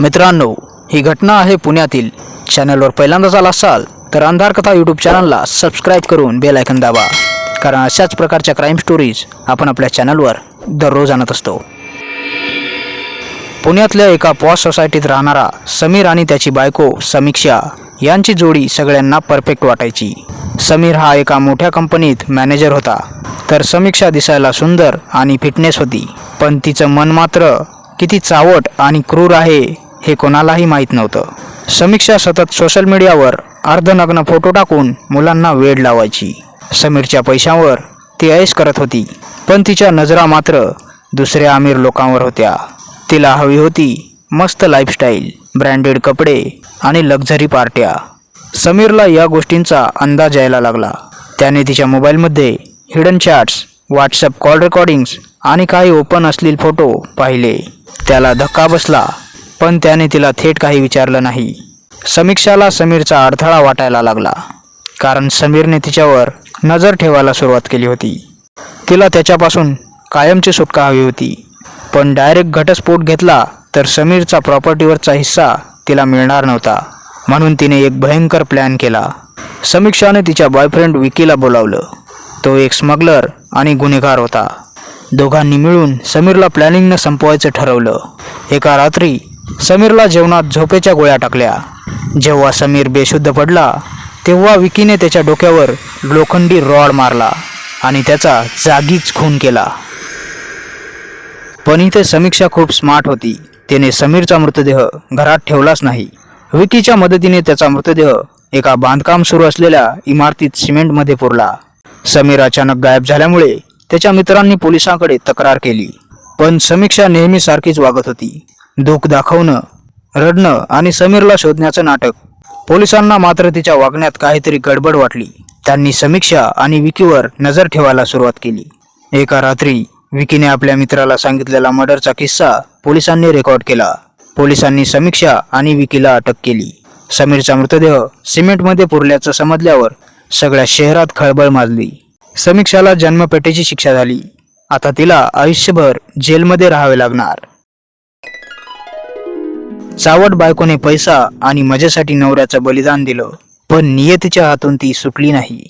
मित्रांनो ही घटना आहे पुण्यातील. चॅनलवर पहिल्यांदाच आला असाल तर अंधार कथा यूट्यूब चॅनलला सबस्क्राईब करून बेल आयकन दाबा. कारण अशाच प्रकारच्या क्राईम स्टोरीज आपण आपल्या चॅनलवर दररोज आणत असतो. पुण्यातल्या एका पॉस सोसायटीत राहणारा समीर आणि त्याची बायको समीक्षा यांची जोडी सगळ्यांना परफेक्ट वाटायची. समीर हा एका मोठ्या कंपनीत मॅनेजर होता. तर समीक्षा दिसायला सुंदर आणि फिटनेस होती. पण तिचं मन मात्र किती चावट आणि क्रूर आहे हे कोणालाही माहीत नव्हतं. समीक्षा सतत सोशल मीडियावर अर्धनग्न फोटो टाकून मुलांना वेड लावायची. समीरच्या पैशांवर ती ऐश करत होती पण तिच्या नजरा मात्र दुसऱ्या आमिर लोकांवर होत्या. तिला हवी होती मस्त लाईफस्टाईल ब्रँडेड कपडे आणि लक्झरी पार्ट्या. समीरला या गोष्टींचा अंदाज यायला लागला. त्याने तिच्या मोबाईलमध्ये hidden chats WhatsApp call recordings आणि काही ओपन असलेले फोटो पाहिले. त्याला धक्का बसला. पण त्याने तिला थेट काही विचारलं नाही. समीक्षाला समीरचा अडथळा वाटायला लागला. कारण समीरने तिच्यावर नजर ठेवायला सुरुवात केली होती. तिला त्याच्यापासून कायमची सुटका हवी होती. पण डायरेक्ट घटस्फोट घेतला तर समीरचा प्रॉपर्टीवरचा हिस्सा तिला मिळणार नव्हता. म्हणून तिने एक भयंकर प्लॅन केला. समीक्षाने तिच्या बॉयफ्रेंड विकीला बोलावलं. तो एक स्मगलर आणि गुन्हेगार होता. दोघांनी मिळून समीरला प्लॅनिंगनं संपवायचं ठरवलं. एका रात्री समीरला जेवणात झोपेच्या गोळ्या टाकल्या. जेव्हा समीर बेशुद्ध पडला तेव्हा विकीने त्याच्या डोक्यावर लोखंडी रॉड मारला आणि त्याचा जागीच खून केला. पण इथे समीक्षा खूप स्मार्ट होती. तिने समीरचा मृतदेह घरात ठेवलाच नाही. विकीच्या मदतीने त्याचा मृतदेह एका बांधकाम सुरू असलेल्या इमारतीत सिमेंटमध्ये पुरला. समीर अचानक गायब झाल्यामुळे त्याच्या मित्रांनी पोलिसांकडे तक्रार केली. पण समीक्षा नेहमी सारखीच वागत होती. दुःख दाखवणं रडणं आणि समीरला शोधण्याचं नाटक. पोलिसांना मात्र तिच्या वागण्यात काहीतरी गडबड वाटली. त्यांनी समीक्षा आणि विकीवर नजर ठेवायला सुरुवात केली. एका रात्री विकीने आपल्या मित्राला सांगितलेला मर्डरचा किस्सा पोलिसांनी रेकॉर्ड केला. पोलिसांनी समीक्षा आणि विकीला अटक केली. समीरचा मृतदेह सिमेंटमध्ये पुरल्याचं समजल्यावर सगळ्या शहरात खळबळ माजली. समीक्षाला जन्मपेटेची शिक्षा झाली. आता तिला आयुष्यभर जेलमध्ये राहावे लागणार. चावट बायकोने पैसा आणि मजेसाठी नवऱ्याचं बलिदान दिलं पण नियतीच्या हातून ती सुटली नाही.